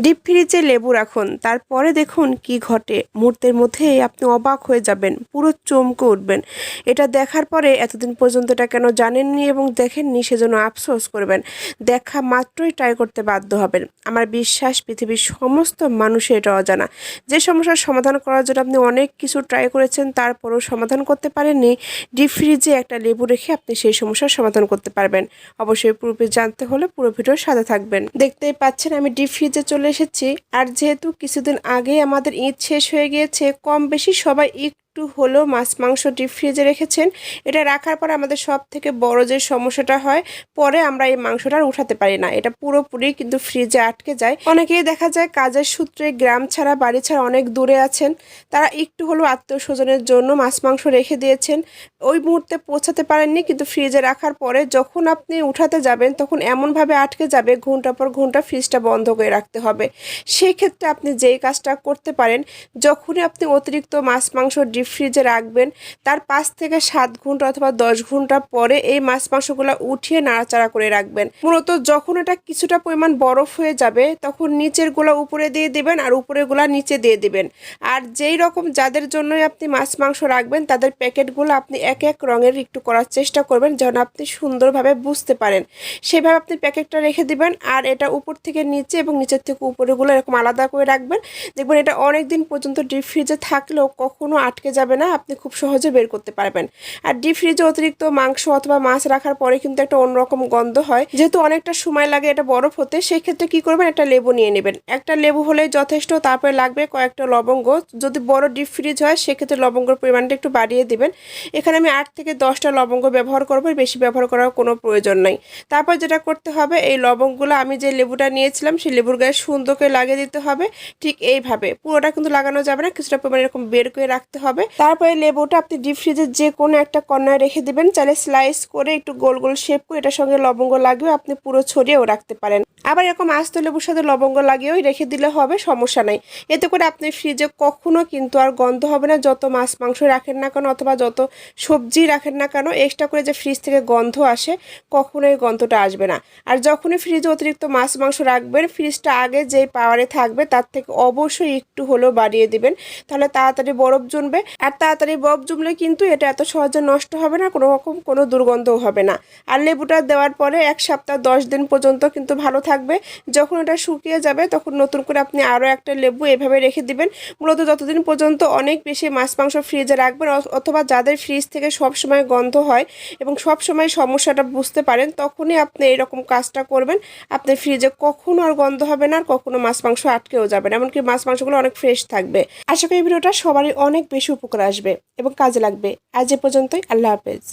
Deep ফ্রিজে লেবু রাখুন। তারপরে দেখুন কি ঘটে। মুহূর্তের মধ্যেই আপনি অবাক হয়ে যাবেন। পুরো চমকে উঠবেন। এটা দেখার পরে এতদিন পর্যন্ত এটা কেন জানেননি এবং দেখেননি সেজন্য আফসোস করবেন। দেখা মাত্রই ট্রাই করতে বাধ্য হবেন। আমার বিশ্বাস, পৃথিবীর সমস্ত মানুষের এটা অজানা। যে সমস্যার সমাধান করার জন্য আপনি অনেক কিছু ট্রাই করেছেন, তারপরেও সমাধান করতে পারেননি ডিপ ফ্রিজে একটা লেবু রেখে আপনি সেই সমস্যার সমাধান করতে পারবেন। অবশ্যই পুরোপুরি জানতে হলে পুরো ভিডিওর সাথে থাকবেন। দেখতেই পাচ্ছেন আমি ডিপ ফ্রিজে চলে এসেছি। আর যেহেতু কিছুদিন আগে আমাদের ঈদ শেষ হয়ে গিয়েছে কম বেশি সবাই একটু হলেও মাছ, মাংস ডিপ ফ্রিজে রেখেছেন। এটা রাখার পর আমাদের সব থেকে বড় যে সমস্যাটা হয়, পরে আমরা এই মাংসটা উঠাতে পারি না। এটা পুরোপুরি কিন্তু ফ্রিজে আটকে যায়। অনেকেই দেখা যায় কাজের সূত্রে গ্রাম ছাড়া, বাড়ি ছাড়া অনেক দূরে আছেন। তারা একটু হলেও আত্মীয় স্বজনের জন্য মাছ, মাংস রেখে দিয়েছেন। ওই মুহূর্তে পৌঁছাতে পারেননি কিন্তু ফ্রিজে রাখার পরে যখন আপনি উঠাতে যাবেন, তখন এমনভাবে আটকে যাবে, ঘণ্টা পর ঘণ্টা ফ্রিজটা বন্ধ করে রাখতে হবে। সেই ক্ষেত্রে আপনি যেই কাজটা করতে পারেন, যখনই আপনি অতিরিক্ত মাছ, মাংস ডিপ ফ্রিজে রাখবেন। তার পাঁচ থেকে সাত ঘণ্টা অথবা দশ ঘণ্টা পরে এই মাছ মাংসগুলো উঠিয়ে নাড়াচাড়া করে রাখবেন। মূলত যখন এটা কিছুটা পরিমাণ বরফ হয়ে যাবে, তখন নিচেরগুলা উপরে দিয়ে দেবেন আর উপরেরগুলা নিচে দিয়ে দেবেন। আর যেই রকম যাদের জন্যই আপনি মাছ মাংস রাখবেন, তাদের প্যাকেটগুলো আপনি এক এক রঙের একটু করার চেষ্টা করবেন যেন আপনি সুন্দরভাবে বুঝতে পারেন। সেভাবে আপনি প্যাকেটটা রেখে দিবেন আর এটা উপর থেকে নিচে এবং নিচের থেকে উপরেগুলো এরকম আলাদা করে রাখবেন। দেখবেন এটা অনেক দিন পর্যন্ত ডিপ ফ্রিজে থাকলেও কখনো আটকে যাবে না, আপনি খুব সহজে বের করতে পারবেন। আর ডিপ ফ্রিজে অতিরিক্ত মাংস অথবা মাছ রাখার পরে কিন্তু একটা অন্যরকম গন্ধ হয়। যেহেতু অনেকটা সময় লাগে এটা বরফ হতে, সেই ক্ষেত্রে কি করবেন, একটা লেবু নিয়ে নেবেন। একটা লেবু হলে যথেষ্ট, তারপরে লাগবে কয়েকটা লবঙ্গ। যদি বড় ডিপ ফ্রিজ হয়, সেক্ষেত্রে লবঙ্গর পরিমাণটা একটু বাড়িয়ে দিবেন। এখানে আমি আট থেকে দশটা লবঙ্গ ব্যবহার করব বেশি ব্যবহার করার কোনো প্রয়োজন নাই। তারপর যেটা করতে হবে, এই লবঙ্গগুলো আমি যে লেবুটা নিয়েছিলাম, সেই লেবুর গায়ে সুন্দর করে লাগিয়ে দিতে হবে। ঠিক এইভাবে। পুরোটা কিন্তু লাগানো যাবে না, কিছুটা পরিমাণে এরকম বের করে রাখতে হবে। তারপরে লেবুটা আপনি ডিপ ফ্রিজের যে কোনো একটা কর্নার রেখে দিবেন। চাইলে স্লাইস করে একটু গোল গোল শেপ করে এটার সঙ্গে লবঙ্গ লাগিয়ে আপনি পুরো ছড়িয়েও রাখতে পারেন। আবার এরকম আস্ত লেবুর সাথে লবঙ্গ লাগিয়েও রেখে দিলে হবে, সমস্যা নাই। এতে করে আপনি ফ্রিজে কখনো কিন্তু আর গন্ধ হবে না। যত মাছ মাংস রাখেন না কেন অথবা যত সবজি রাখেন না কেন এক্সট্রা করে যে ফ্রিজ থেকে গন্ধ আসে, কখনোই গন্ধটা আসবে না। আর যখনই ফ্রিজে অতিরিক্ত মাছ মাংস রাখবেন ফ্রিজটা আগে যেই পাওয়ারে থাকবে, তার থেকে অবশ্যই একটু হলেও বাড়িয়ে দিবেন। তাহলে তাড়াতাড়ি বরফ জমবে। আর তাড়াতাড়ি বরফ জমলে কিন্তু এটা এত সহজে নষ্ট হবে না, কোনো রকম কোনো দুর্গন্ধও হবে না। আর লেবুটা দেওয়ার পরে এক সপ্তাহ দশ দিন পর্যন্ত কিন্তু ভালো থাকবে। যখন এটা শুকিয়ে যাবে তখন নতুন করে আপনি আরও একটা লেবু এভাবে রেখে দিবেন। মূলত যতদিন পর্যন্ত অনেক বেশি মাছ মাংস ফ্রিজে রাখবেন অথবা যাদের ফ্রিজ থেকে সব সময় গন্ধ হয় এবং সব সময় সমস্যাটা বুঝতে পারেন, তখনই আপনি এরকম কাজটা করবেন। আপনি ফ্রিজে কখনো আর গন্ধ হবে না আর কখনো মাছ মাংস আটকেও যাবে না, এমনকি মাছ মাংসগুলো অনেক ফ্রেশ থাকবে। আশা করি ভিডিওটা সবারই অনেক বেশি উপকার আসবে এবং কাজে লাগবে। আজ এ পর্যন্তই আল্লাহ হাফেজ।